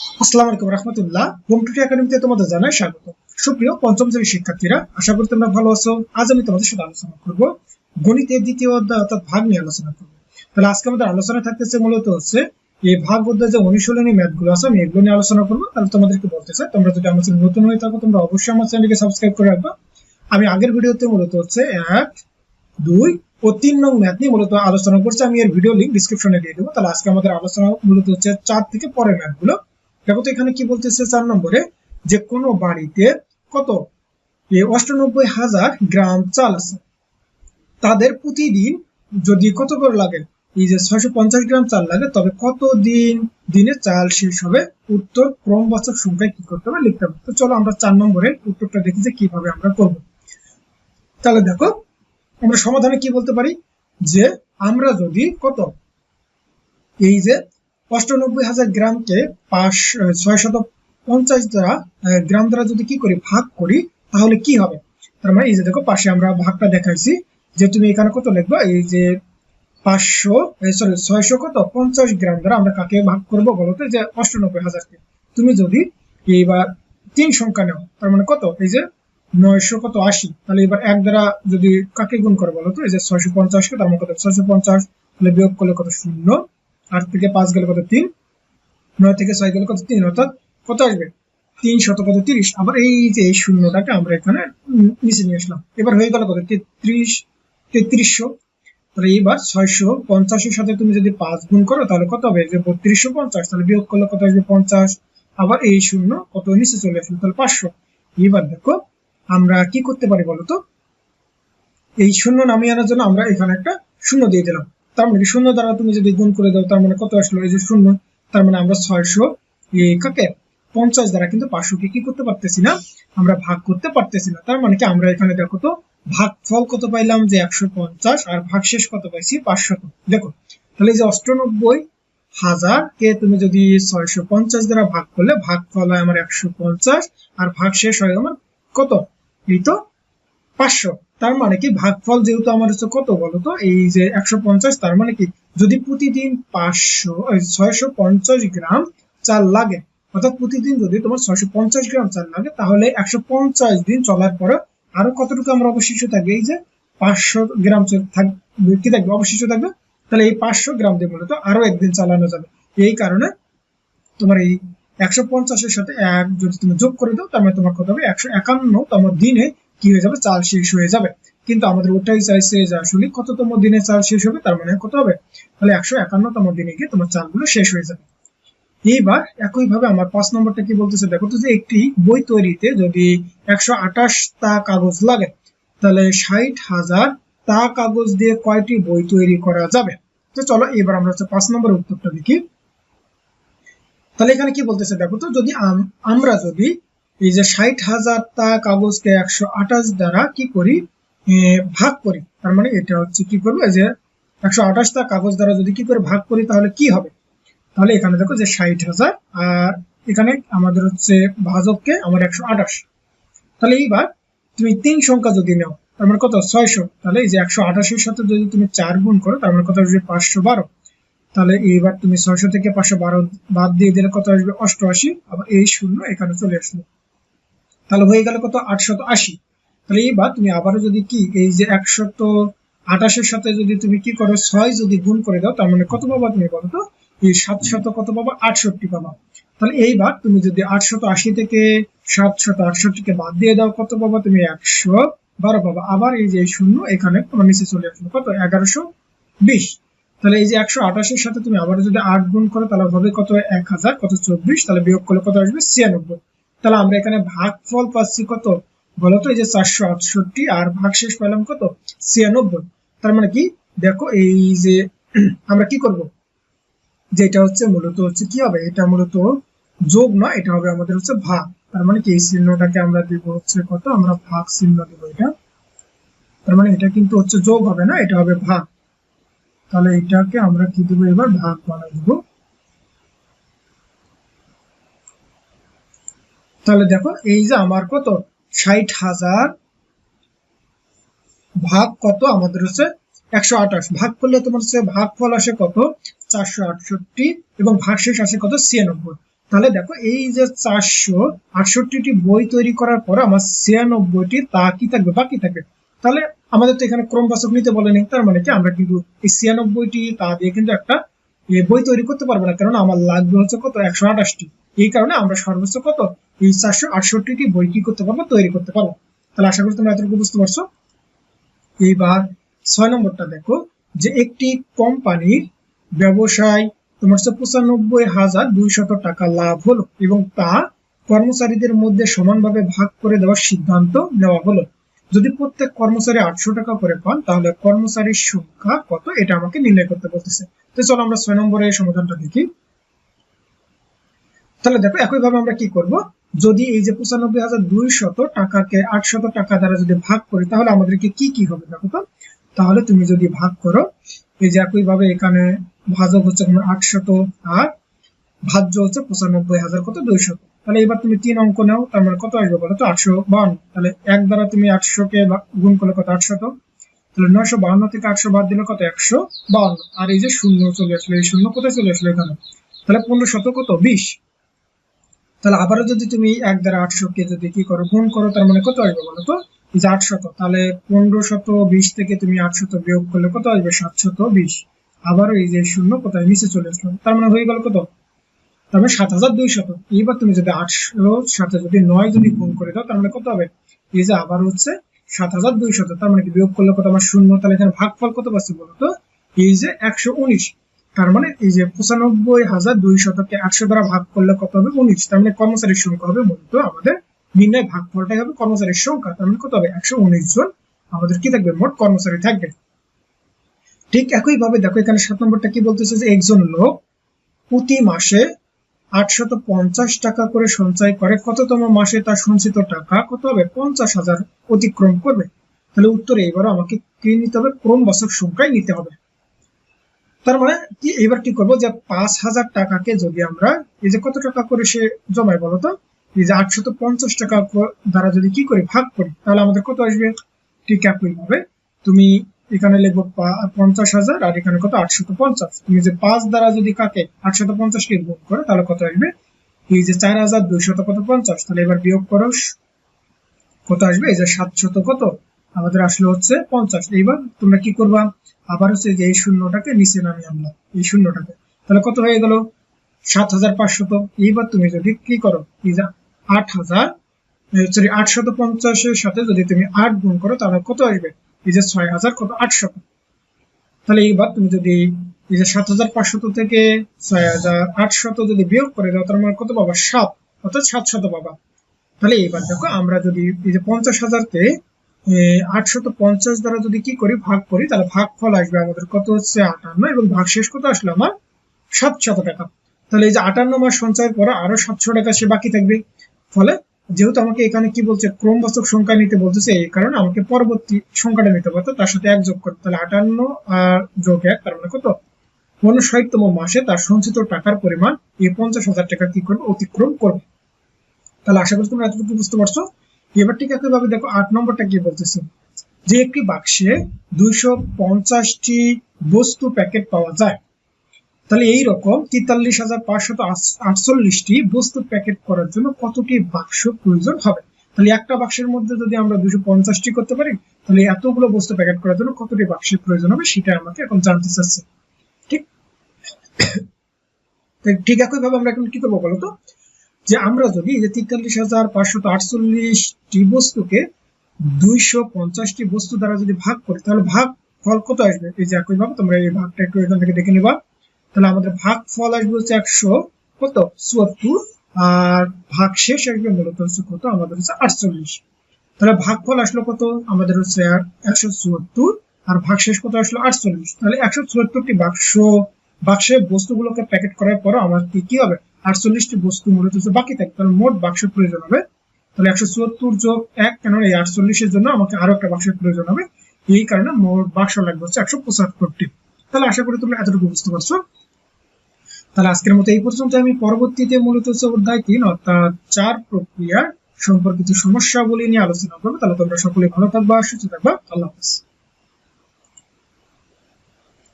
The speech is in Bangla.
আসসালামু আলাইকুম রহমতুল্লাহ। হোম টুটি একাডেমিতে তোমাদের জানাই স্বাগত। সুপ্রিয় পঞ্চম শ্রেণির শিক্ষার্থীরা, আশা করি তোমরা ভালো আছো। আজ আমি তোমাদের সাথে আলোচনা করব গণিতের দ্বিতীয় অধ্যায়, অর্থাৎ ভাগ নিয়ে আলোচনা করব। তাহলে আজকে আমাদের আলোচনা থাকতেছে মূলত হচ্ছে, এই ভাগ অধ্যায় যে অনুশীলনী আছে, আমি এগুলো নিয়ে আলোচনা করব। তাহলে তোমাদেরকে বলতে চাই, তোমরা যদি আমার নতুন হয়ে থাকো, তোমরা অবশ্যই আমার চ্যানেলকে সাবস্ক্রাইব করে রাখবা। আমি আগের ভিডিওতে মূলত হচ্ছে এক, দুই ও তিন নং ম্যাথ নিয়ে মূলত আলোচনা করছি। আমি এর ভিডিও লিঙ্ক ডিসক্রিপশনে দিয়ে দেবো। তাহলে আজকে আমাদের আলোচনা মূলত হচ্ছে চার থেকে পরের ম্যাথগুলো দেখো তো এখানে কি বলতেছে চার নম্বরে, যে কোনো বাড়িতে কত? অষ্টানব্বই হাজার গ্রাম চাল আছে। তাদের প্রতিদিন যদি কত করে লাগে? এই যে ছয়শো পঞ্চাশ গ্রাম চাল লাগে, তবে কত দিন দিনে চাল শেষ হবে? উত্তর ক্রমবাচক সংখ্যায় কি করতে হবে লিখতে হবে। তো চলো আমরা চার নম্বরের উত্তরটা দেখি যে কীভাবে আমরা করব। তাহলে দেখো, আমরা সমাধানে কি বলতে পারি? যে আমরা যদি কত? এই যে অষ্টানব্বই হাজার গ্রামকে পাঁচ ছয় শত পঞ্চাশ দ্বারা গ্রাম দ্বারা যদি কি করি, ভাগ করি, তাহলে কি হবে? তার মানে এই যে দেখো, পাশে আমরা ভাগটা দেখাইছি, যে তুমি এখানে কত লিখবা? এই যে পাঁচশো সরি ছয়শো কত পঞ্চাশ গ্রাম দ্বারা আমরা কাকে ভাগ করব বলতো যে অষ্টানব্বই হাজারকে। তুমি যদি এইবার তিন সংখ্যা নাও, তার মানে কত? এই যে নয়শো কত আশি। তাহলে এবার এক দ্বারা যদি কাকে গুণ করে বলতো এই যে ছয়শো পঞ্চাশকে, তার মানে কত? ছয়শো পঞ্চাশ, তাহলে বিয়োগ করলে কত? শূন্য। আট থেকে পাঁচ গেলে কত? তিন। নয় থেকে ছয় গেলে কত? তিন। অর্থাৎ কত আসবে? তিন শত কত? তিরিশ। আবার এই যে এই শূন্যটাকে আমরা এখানে নিচে নিয়ে আসলাম। এবার হয়ে গেল কত? তেত্রিশ, তেত্রিশশো। তাহলে এইবার ছয়শো পঞ্চাশের সাথে তুমি যদি পাঁচ গুণ করো, তাহলে কত হবে? যে বত্রিশশো পঞ্চাশ। তাহলে বিয়োগ করলে কত আসবে? পঞ্চাশ। আবার এই শূন্য কত নিচে চলে আসবে তাহলে পাঁচশো। এবার দেখো, আমরা কি করতে পারি বলতো? এই শূন্য নামিয়ে আনার জন্য আমরা এখানে একটা শূন্য দিয়ে দিলাম। তার মানে শূন্য দ্বারা তুমি যদি গুণ করে দাও, তার মানে কত আসলো? এই যে শূন্য, তার মানে আমরা ছয়শো কাকে পঞ্চাশ দ্বারা, কিন্তু পাঁচশোকে কি করতে পারতেছি না? আমরা ভাগ করতে পারতেছি না। তার মানে কি? আমরা এখানে দেখো তো ভাগ ফল কত পাইলাম? যে একশো পঞ্চাশ, আর ভাগ শেষ কত পাইছি? পাঁচশত দেখো, তাহলে এই যে অষ্টানব্বই হাজার কে তুমি যদি ছয়শো পঞ্চাশ দ্বারা ভাগ করলে ভাগ ফল হয় আমার একশো পঞ্চাশ, আর ভাগ শেষ হয় আমার কত? এই তো পাঁচশো। তার মানে কি? ভাগফল যেহেতু আমার হচ্ছে কত বলতো এই যে একশো পঞ্চাশ, তার মানে কি? যদি প্রতিদিন পাঁচশো ছয়শো পঞ্চাশ গ্রাম চাল লাগে, অর্থাৎ প্রতিদিন যদি তোমার ছয়শো পঞ্চাশ গ্রাম চাল লাগে, তাহলে একশো পঞ্চাশ দিন চলার পরে আরও কতটুকু আমরা অবশিষ্ট থাকবে? এই যে পাঁচশো গ্রাম থাকবে কি থাকবে? অবশিষ্ট থাকবে? তাহলে এই পাঁচশো গ্রাম দিয়ে মূলত আরও একদিন চালানো যাবে। এই কারণে তোমার এই একশো পঞ্চাশের সাথে এক যদি তুমি যোগ করে দাও, তার মানে তোমার কত হবে? একশো একান্ন তম দিনে কি হয়ে যাবে? চাল শেষ হয়ে যাবে। কিন্তু আমাদের ওটাই চাইছে যে আসলে কততম দিনে চাল শেষ হবে, তার মানে কত হবে? তাহলে একশো একান্নতম দিনে গিয়ে তোমার চালগুলো শেষ হয়ে যাবে। এইবার একই ভাবে আমার পাঁচ নম্বরটা কি বলতেছে? দেখো তো যে একটি বই তৈরিতে যদি একশো আঠাশ তা কাগজ লাগে, তাহলে ষাট হাজার তা কাগজ দিয়ে কয়টি বই তৈরি করা যাবে? তো চলো এবার আমরা হচ্ছে পাঁচ নম্বর উত্তরটা দেখি। তাহলে এখানে কি বলতেছে? দেখো তো যদি আম- আমরা যদি এই যে ষাট হাজার তা কাগজকে একশো আঠাশ দ্বারা কি করি? ভাগ করি। তার মানে এটা হচ্ছে কি করব? যে একশো আঠাশ তা কাগজ দ্বারা যদি কি করে ভাগ করি, তাহলে কি হবে? তাহলে এখানে দেখো যে ষাট হাজার, আর এখানে আমাদের হচ্ছে ভাজককে আমার একশো আঠাশ। তাহলে এইবার তুমি তিন সংখ্যা যদি নাও, তার মানে কত? ছয়শো। তাহলে এই যে একশো আঠাশের সাথে যদি তুমি চার গুণ করো, তার মানে কত আসবে? পাঁচশো বারো। তাহলে এইবার তুমি ছয়শো থেকে পাঁচশো বারো বাদ দিয়ে দিলে কত আসবে? অষ্টআশি। আবার এই শূন্য এখানে চলে আসলো। তাহলে হয়ে গেল কত? আটশত আশি। তাহলে এইবার তুমি আবারও যদি কি, এই যে একশত আঠাশের সাথে যদি তুমি কি করো, ছয় যদি গুণ করে দাও, তার মানে কত পাবা তুমি বলো তো? এই সাতশত কত পাবা? আটষট্টি পাবা। তাহলে এইবার তুমি যদি আটশত আশি থেকে সাতশত আটষট্টিকে বাদ দিয়ে দাও, কত পাবা? তুমি একশো বারো পাবা। আবার এই যে শূন্য এখানে তোমার নিচে চলে আসলো কত? এগারোশো বিশ। তাহলে এই যে একশো আঠাশের সাথে তুমি আবার যদি আট গুণ করো, তাহলে হবে কত? এক হাজার, কত? চব্বিশ। তাহলে বিয়োগ করলে কত আসবে? ছিয়ানব্বই। তাহলে আমরা এখানে ভাগফল পাচ্ছি কত? বলতো এই যে চারশো আটষট্টি আর ভাগ শেষ পেলাম কত? ছিয়ানব্বই। তার মানে কি? দেখো, এই যে আমরা কি করব? যেটা হচ্ছে মূলত হচ্ছে কি হবে? এটা মূলত যোগ না এটা হবে আমাদের হচ্ছে ভাগ। তার মানে কি? এই চিহ্নটাকে আমরা দিব হচ্ছে কত? আমরা ভাগ চিহ্ন দিব এটা। তার মানে এটা কিন্তু হচ্ছে যোগ হবে না, এটা হবে ভাগ। তাহলে এটাকে আমরা কি দেবো? এবার ভাগ বানাই দিব। তাহলে দেখো, এই যে আমার কত? ষাট হাজার ভাগ কত? আমাদের হচ্ছে একশো আঠাশ। ভাগ করলে তোমার হচ্ছে ভাগ ফল আসে কত? চারশো আটষট্টি এবং ভাগশেষ আসে কত? ছিয়ানব্বই। তাহলে দেখো, এই যে চারশো আটষট্টিটি বই তৈরি করার পর আমার ছিয়ানব্বইটি তা কি থাকবে? বাকি থাকবে। তাহলে আমাদের তো এখানে ক্রমবাচক নিতে বলেনি তার মানে কি? আমরা কিন্তু এই ছিয়ানব্বইটি তা দিয়ে কিন্তু একটা বই তৈরি করতে পারব না। কারণ আমার লাগবে হচ্ছে কত? একশো আঠাশটি। এই কারণে আমরা সর্বোচ্চ কত? এই চারশো আটষট্টিটি বই কি করতে পারব? তৈরি করতে পারব। তাহলে আশা করি তোমরা এতটুকু বুঝতে পারছ। এইবার ছয় নম্বরটা দেখো, যে একটি কোম্পানির ব্যবসায় তোমার হচ্ছে পঁচানব্বই হাজার দুইশত টাকা লাভ হলো এবং তা কর্মচারীদের মধ্যে সমানভাবে ভাগ করে দেওয়ার সিদ্ধান্ত নেওয়া হলো। যদি প্রত্যেক কর্মচারী আটশো টাকা করে পান, তাহলে কর্মচারীর সংখ্যা কত? এটা আমাকে নির্ণয় করতে বলতেছে। তো চলো আমরা ছয় নম্বরের সমাধানটা দেখি। তাহলে দেখো, একইভাবে আমরা কি করব? যদি এই যে পঁচানব্বই হাজার দুই শত টাকাকে আটশত টাকা দ্বারা যদি ভাগ করি, তাহলে আমাদেরকে কি কি হবে দেখো তো? তাহলে তুমি যদি ভাগ করো, এই যে একইভাবে এখানে ভাজক হচ্ছে তোমার আটশত আর ভাজ্য হচ্ছে পঁচানব্বই হাজার কত? দুইশত। তাহলে এবার তুমি তিন অঙ্ক নাও, তার মানে কত আসবে বলো তো? আটশো বাউন্ন। তাহলে এক দ্বারা তুমি আটশো কে গুণ করলে কত? আটশত। তাহলে নয়শো বাউন্ন থেকে আটশো বাদ দিলে কত? একশো বাউন্ন। আর এই যে শূন্য চলে আসলো, এই শূন্য কোথায় চলে আসলো এখানে? তাহলে পনেরো শত কত? বিশ। তাহলে আবারও যদি তুমি এক দ্বারা আটশো কে যদি কি করো, গুণ করো, তার মানে কত আসবে বলো তো? যে আটশত, তাহলে পনেরো শত বিশ থেকে তুমি আটশত বিয়োগ করলে কত আসবে? সাতশত বিশ। আবারও এই যে শূন্য কোথায়? নিচে চলে আসলো। তার মানে হয়ে গেল কত? তার মানে সাত হাজার দুই শত এইবার তুমি যদি আটশো, সাথে যদি নয় যদি গুণ করে দাও, তার মানে কত হবে? এই যে আবার হচ্ছে সাত হাজার দুই শত তার মানে বিয়োগ করলে কত? আমার শূন্য, তাহলে এখানে ভাগফল কত পাচ্ছি বলতো এই যে একশো উনিশ। তার মানে এই যে পঁচানব্বই হাজার দুই শতকে আটশো দ্বারা ভাগ করলে কত হবে? উনিশ। তার মানে কর্মচারীর সংখ্যা হবে মূলত আমাদের নির্ণয় ভাগফলটাই হবে কর্মচারীর সংখ্যা। তার মানে কত হবে? একশো উনিশ জন। আমাদের কি থাকবে? মোট কর্মচারী থাকবে। ঠিক একই ভাবে দেখো, এখানে সাত নম্বরটা কি বলতেছে যে একজন লোক প্রতি মাসে আটশত পঞ্চাশ টাকা করে সঞ্চয় করে। কততম মাসে তার সঞ্চিত টাকা কত হবে? পঞ্চাশ হাজার অতিক্রম করবে। তাহলে উত্তরে এবার আমাকে কি নিতে হবে? ক্রমবাচক সংখ্যায় নিতে হবে। তার মানে কি, এবার কি করব যে পাঁচ হাজার টাকাকে যদি আমরা, এই যে কত টাকা করে সে জমায় বলতো এই যে আটশত পঞ্চাশ টাকা দ্বারা যদি কি করে ভাগ করি, তাহলে আমাদের কত আসবে? ঠিক একই ভাবে তুমি এখানে লিখব পঞ্চাশ হাজার, আর এখানে কত? আটশত পঞ্চাশ। তুমি যে পাঁচ দ্বারা যদি কাকে আটশত পঞ্চাশ কে গুণ করো, তাহলে কত আসবে? এই যে চার হাজার দুইশত কত পঞ্চাশ? তাহলে এবার বিয়োগ করো, কত আসবে? এই যে সাতশত কত? আমাদের আসলে হচ্ছে পঞ্চাশ। এইবার তোমরা কি করবা? আবার হচ্ছে যে এই শূন্যটাকে নিচে নামিয়ে আনলাম এই শূন্যটাকে। তাহলে কত হয়ে গেল? সাত হাজার পাঁচশত। এইবার তুমি যদি কি করো? আট হাজার সরি আটশত পঞ্চাশের সাথে যদি তুমি আট গুণ করো, তাহলে কত আসবে? এই যে ছয় হাজার কত? আটশত। তাহলে এইবার তুমি যদি এই যে সাত হাজার পাঁচশত থেকে ছয় হাজার আটশত যদি বিয়োগ করে দাও, তার মানে কত পাবা? সাত। অর্থাৎ সাতশত পাবা। তাহলে এইবার দেখো, আমরা যদি এই যে পঞ্চাশ হাজারকে আটশত পঞ্চাশ দ্বারা যদি কি করি, ভাগ করি, তাহলে ভাগ ফল আসবে আমাদের কত হচ্ছে আটান্ন, এবং ভাগ শেষ কত আসলো আমার? সাতশত টাকা। তাহলে এই যে আটান্ন মাস সঞ্চয়ের পরে আরও সাতশো টাকা সে বাকি থাকবে। ফলে যেহেতু আমাকে এখানে কি বলছে ক্রমবাচক সংখ্যা নিতে বলতেছে, এই কারণে আমাকে পরবর্তী সংখ্যাটা নিতে পারতো তার সাথে এক যোগ করতে তাহলে আটান্ন আর যোগ এক, তার মানে কত? উনষাটতম মাসে তার সঞ্চিত টাকার পরিমাণ এই পঞ্চাশ হাজার টাকা কি করবে? অতিক্রম করবে। তাহলে আশা করি তোমরা এতটুকু বুঝতে পারছ। এবার ঠিক একই ভাবে দেখো আট নম্বরটা কি বলতেছে? যে একটি বাক্সে দুইশো পঞ্চাশটি বস্তু প্যাকেট পাওয়া যায়। তাহলে এই রকম তেতাল্লিশ হাজার পাঁচশত আটচল্লিশটি বস্তু প্যাকেট করার জন্য কতটি বাক্স প্রয়োজন হবে? তাহলে একটা বাক্সের মধ্যে যদি আমরা দুশো পঞ্চাশটি করতে পারি, তাহলে এতগুলো বস্তু প্যাকেট করার জন্য কতটি বাক্সের প্রয়োজন হবে সেটা আমাকে এখন জানতে চাচ্ছে। ঠিক? ঠিক একই ভাবে আমরা এখন কি করব বলতো যে আমরা যদি যে তেতাল্লিশ হাজার পাঁচশত আটচল্লিশটি বস্তুকে দুইশো পঞ্চাশটি বস্তু দ্বারা যদি ভাগ করি, তাহলে ভাগ ফল কত আসবে? এই যে একই ভাবে তোমরা এই ভাগটা একটু এখান থেকে দেখে নিবা। তাহলে আমাদের ভাগ ফল আসবে হচ্ছে একশো কত? চুয়াত্তর। আর ভাগ শেষ আসবে মূলত হচ্ছে কত? আমাদের হচ্ছে আটচল্লিশ। তাহলে ভাগ ফল আসলো কত? আমাদের হচ্ছে একশো চুয়াত্তর। আর ভাগ শেষ কত আসলো? আটচল্লিশ। তাহলে একশো চুয়াত্তরটি বাক্স, বাক্সে বস্তুগুলোকে প্যাকেট করার পর আমার কি কি হবে? আটচল্লিশটি বস্তু মূলত বাকি থাকে, তাহলে মোট বাক্সের প্রয়োজন হবে, তাহলে একশো চুয়াত্তর যোগ এক কেন এই আটচল্লিশের জন্য আমাকে আরও একটা বাক্সের প্রয়োজন হবে, এই কারণে মোট বাক্স লাগবে হচ্ছে একশো পঁচাত্তরটি। তাহলে আশা করি তোমরা এতটুকু বুঝতে পারছ। তাহলে আজকের মতো এই পর্যন্ত আমি পরবর্তীতে মূলত হচ্ছে অধ্যায় তিন, অর্থাৎ চার প্রক্রিয়া সম্পর্কিত সমস্যাগুলি নিয়ে আলোচনা করব। তাহলে তোমরা সকলে ভালো থাকবা, সুস্থ থাকবা। আল্লাহ হাফিজ।